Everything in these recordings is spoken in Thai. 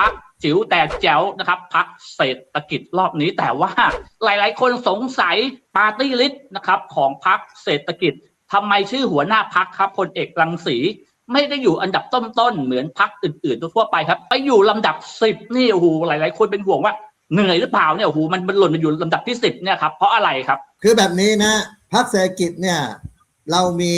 พักจิ๋วแต่แจ๋วนะครับพักเศรษฐกิจรอบนี้แต่ว่าหลายๆ คนสงสัยปาร์ตี้ลิสต์นะครับของพักเศรษฐกิจทำไมชื่อหัวหน้าพักครับพลเอกรังสีไม่ได้อยู่อันดับต้นๆเหมือนพักอื่นๆทั่วไปครับ ไปอยู่ลำดับสิบนี่โอ้โหหลาย ๆ คนเป็นห่วงว่าเหนื่อยหรือเปล่าเนี่ยโอ้โหมันมันหล่นมาอยู่ลำดับที่สิบเนี่ยครับเพราะอะไรครับ คือแบบนี้นะพักเศรษฐกิจเนี่ย เรามี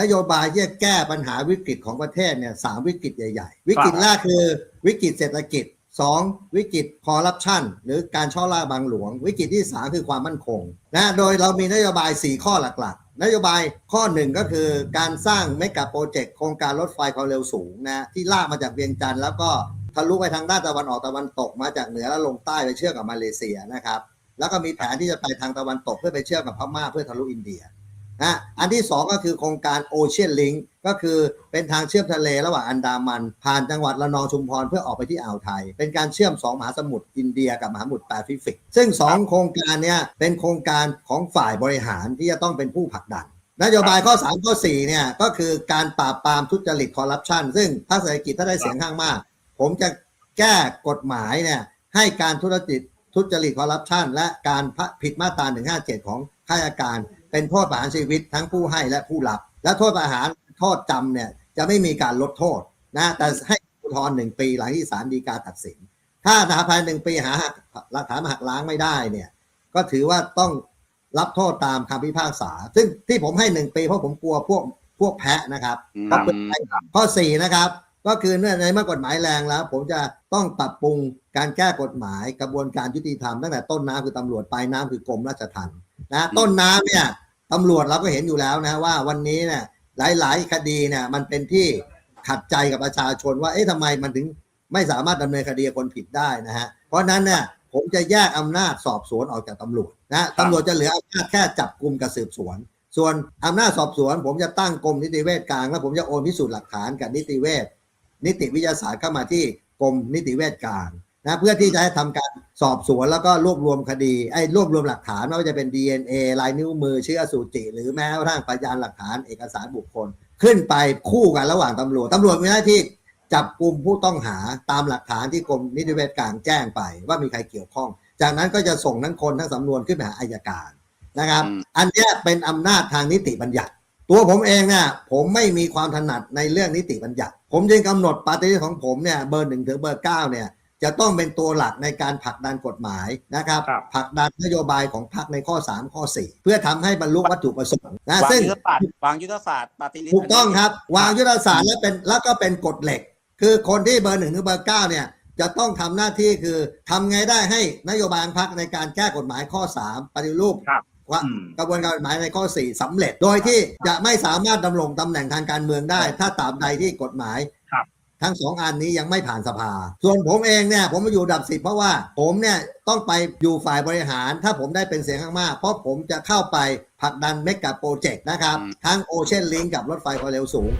นโยบายที่จะแก้ปัญหาวิกฤตของประเทศเนี่ยสามวิกฤตใหญ่ ๆ วิกฤตแรกคือวิกฤตเศรษฐกิจสองวิกฤตคอร์รัปชันหรือการช่อล่าบางหลวง วิกฤตที่สามคือความมั่นคงนะโดยเรามีนโยบาย 4 ข้อหลักๆ นโยบายข้อหนึ่งก็คือการสร้างเมกะโปรเจกต์โครงการรถไฟความเร็วสูงนะที่ลากมาจากเวียงจันทร์แล้วก็ทะลุไปทางด้านตะวันออกตะวันตกมาจากเหนือแล้วลงใต้ไปเชื่อมกับมาเลเซียนะครับแล้วก็มีแผนที่จะไปทางตะวันตกเพื่อไปเชื่อมกับพม่าเพื่อทะลุอินเดีย นะอันที่สองก็คือโครงการโอเชียนลิงก็คือเป็นทางเชื่อมทะเลระหว่างอันดามัน ผ่านจังหวัดระนองชุมพรเพื่อออกไปที่อ่าวไทย เป็นการเชื่อมสองมหาสมุทรอินเดียกับมหาสมุทรแปซิฟิก ซึ่งสองโครงการเนี้ยเป็นโครงการของฝ่ายบริหารที่จะต้องเป็นผู้ผลักดันนโยบายข้อ 3 ข้อ 4 เนี่ย ก็คือการปราบปรามทุจริตคอร์รัปชันซึ่งภาคเศรษฐกิจถ้าได้เสียงข้างมาก ผมจะแก้กฎหมายเนี่ยให้การทุจริตทุจริตคอร์รัปชันและการผิดมาตรา157 ของข้าราชการ เป็นโทษประหารชีวิตทั้งผู้ให้และผู้รับ และโทษประหารโทษจำเนี่ยจะไม่มีการลดโทษนะแต่ให้อุทธรณ์หนึ่งปีหลังที่ศาลฎีกาตัดสิน ถ้าภายในหนึ่งปีหาหักหลักฐานมาหักล้างไม่ได้เนี่ยก็ถือว่าต้องรับโทษตามคำพิพากษา ซึ่งที่ผมให้หนึ่งปีเพราะผมกลัวพวกพวกแพะนะครับครับเพราะเป็นข้อสี่นะครับ ก็คือเนื่องในเมื่อกฎหมายแรงแล้ว ผมจะต้องปรับปรุงการแก้กฎหมายกระบวนการยุติธรรมตั้งแต่ต้นน้ำคือตำรวจปลายน้ำคือกรมราชทัณฑ์ นะต้นน้ำเนี่ยตำรวจเราก็เห็นอยู่แล้วนะว่าวันนี้เนี่ยหลาย ๆ คดีเนี่ยมันเป็นที่ขัดใจกับประชาชนว่าเอ๊ะทำไมมันถึงไม่สามารถดำเนินคดีกับคนผิดได้นะฮะเพราะฉะนั้นเนี่ยผมจะแยกอำนาจสอบสวนออกจากตำรวจนะตำรวจจะเหลืออำนาจแค่จับกลุ่มกับสืบสวน ส่วนอำนาจสอบสวน ผมจะตั้งกรมนิติเวชกลางแล้วผมจะโอนพิสูจน์หลักฐานกับนิติเวชนิติวิทยาศาสตร์เข้ามาที่กรมนิติเวชกลาง นะเพื่อที่จะให้ทำการสอบสวนแล้วก็รวบรวมคดีไอ้รวบรวมหลักฐานไม่ว่าจะเป็น DNA ลายนิ้วมือเชื้ออสุจิ หรือแม้กระทั่งพยานหลักฐานเอกสารบุคคล ขึ้นไปคู่กันระหว่างตำรวจตำรวจมีหน้าที่จับกลุ่มผู้ต้องหาตามหลักฐานที่กรมนิติเวชกลางแจ้งไปว่ามีใครเกี่ยวข้อง จากนั้นก็จะส่งทั้งคนทั้งสำนวนขึ้นไปหาอายการนะครับอืมอันเนี้ยเป็นอำนาจทางนิติบัญญัติ ตัวผมเองเนี่ยผมไม่มีความถนัดในเรื่องนิติบัญญัติ ผมจึงกำหนดปาร์ตี้ของผมเนี่ยเบอร์หนึ่งถึงเบอร์เก้าเนี่ย จะต้องเป็นตัวหลักในการผลักดันกฎหมายนะครับครับผลักดันนโยบายของพรรคในข้อ 3 ข้อ 4 เพื่อทำให้บรรลุวัตถุประสงค์นะวางซึ่งยุทธศาสตร์วางยุทธศาสตร์ปฏิริษีถูกต้องครับ วางยุทธศาสตร์และเป็นแล้วก็เป็นกฎเหล็ก คือคนที่เบอร์หนึ่งถึงเบอร์เก้าเนี่ยจะต้องทำหน้าที่คือทำไงได้ให้นโยบายพักในการแก้กฎหมายข้อ 3 ปฏิรูปครับว่าอืมกระบวนการกฎหมายในข้อ 4สำเร็จ โดยที่จะไม่สามารถดำรงตำแหน่งทางการเมืองได้ ถ้าตราบใดที่กฎหมายครับ ทั้งสองอันนี้ยังไม่ผ่านสภา ส่วนผมเองเนี่ยผมมาอยู่อันดับสิบเพราะว่าผมเนี่ยต้องไปอยู่ฝ่ายบริหาร ถ้าผมได้เป็นเสียงข้างมาก เพราะผมจะเข้าไปผลักดันเมกะโปรเจกต์นะครับ ทั้งโอเชียนลิงกับรถไฟความเร็วสูง